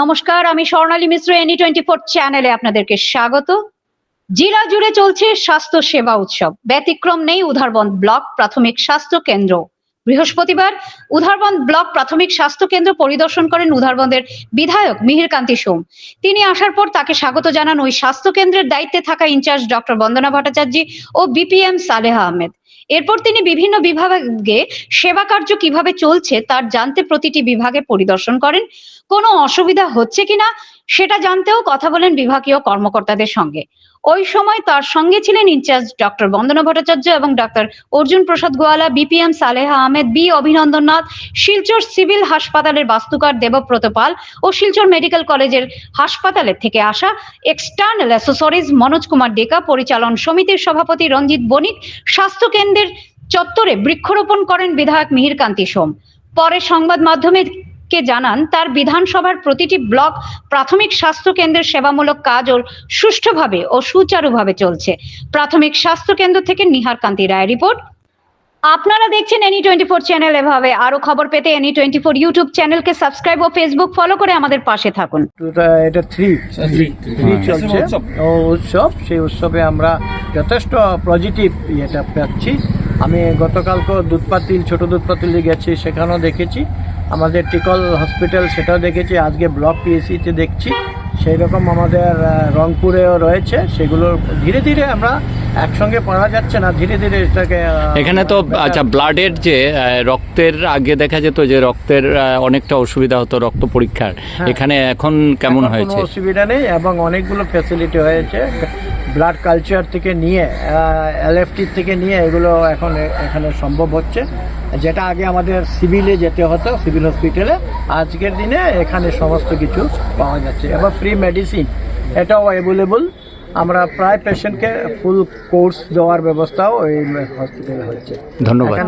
নমস্কার, আমি Swarnali Mishra any twenty four চ্যানেলে আপনাদেরকে স্বাগত। জেলা জুড়ে চলছে স্বাস্থ্য সেবা উৎসব। ব্যতিক্রম নেই উধারবন্দ ব্লক প্রাথমিক স্বাস্থ্য কেন্দ্র। বৃহস্পতিবার উধারবন্দ ব্লক প্রাথমিক স্বাস্থ্য কেন্দ্র পরিদর্শন করেন উধারবন্দের বিধায়ক মিহিরকান্তি সোম। তিনি আসার পর তাকে স্বাগত জানান ওই স্বাস্থ্য কেন্দ্রের দায়িত্বে থাকা in charge doctor Bandana Bhattacharya O BPM Saleha Ahmed. এরপর তিনি বিভিন্ন বিভাগে সেবা কার্য কীভাবে চলছে তার জানতে প্রতিটি বিভাগে পরিদর্শন করেন। কোনো অসুবিধা হচ্ছে কিনা সেটা জানতেও কথা বলেন বিভাগীয় কর্মকর্তাদের সঙ্গে। ওই সময় তার সঙ্গে ছিলেন ইনচার্জ ডক্টর বন্দনা ভট্টাচার্য এবং doctor Arjun Prasad Goala BPM Saleha Ahmed, B Abhinandan Nath, Silchar civil হাসপাতালের বাস্তুকার দেবব্রত পাল ও শিলচর মেডিকেল কলেজের হাসপাতালের থেকে আসা এক্সটার্নাল অ্যাসেসরিজ মনোজ কুমার ডেকা, পরিচালন সমিতির সভাপতি রঞ্জিত বণিক, স্বাস্থ্য কেন্দ্রের চত্বরে বৃক্ষরোপণ করেন বিধায়ক মিহিরকান্তি সোম। পরে সংবাদ মাধ্যমে কে জানান তার বিধানসভার প্রতিটি ব্লক প্রাথমিক স্বাস্থ্য কেন্দ্রের সেবামূলক কাজ ও সুষ্ঠুভাবে ও সুচারুভাবে চলছে। প্রাথমিক স্বাস্থ্য কেন্দ্র থেকে নিহার কান্তি রায় রিপোর্ট। আপনারা দেখছেন এনি টোয়েন্টি ফোর চ্যানেল। এভাবে আরও খবর পেতে এনি টোয়েন্টি ফোর ইউটিউব চ্যানেলকে সাবস্ক্রাইব ও ফেসবুক ফলো করে আমাদের পাশে থাকুন। এটা থ্রি থ্রি চলছে। ও উৎসব সেই উৎসবে আমরা যথেষ্ট পজিটিভ ইয়েটা পাচ্ছি। আমি গতকালকে দুধ পাতিল ছোটো দুধ পাতিলে গেছি সেখানেও দেখেছি। আমাদের টিকল হসপিটাল সেটাও দেখেছি, আজকে ব্লক পিএসিতে দেখছি। সেই রকম আমাদের রংপুরেও রয়েছে, সেগুলো ধীরে ধীরে আমরা একসঙ্গে পড়া যাচ্ছে না ধীরে ধীরে এটাকে এখানে তো আচ্ছা ব্লাডের যে রক্তের আগে দেখা যেত যে রক্তের অনেকটা অসুবিধা হতো রক্ত পরীক্ষার। এখানে এখন কেমন হয়েছে? অসুবিধা নেই এবং অনেকগুলো ফ্যাসিলিটি হয়েছে। ব্লাড কালচার থেকে নিয়ে এলএফটি থেকে নিয়ে এগুলো এখন এখানে সম্ভব হচ্ছে। যেটা আগে আমাদের সিভিলে যেতে হতো সিভিল হসপিটালে আজকের দিনে এখানে সমস্ত কিছু পাওয়া যাচ্ছে। এবং ফ্রি মেডিসিন এটাও অ্যাভেলেবল আমরা প্রায় পেশেন্টকে ফুল কোর্স দেওয়ার ব্যবস্থাও এই হসপিটালে হচ্ছে ধন্যবাদ। এখানে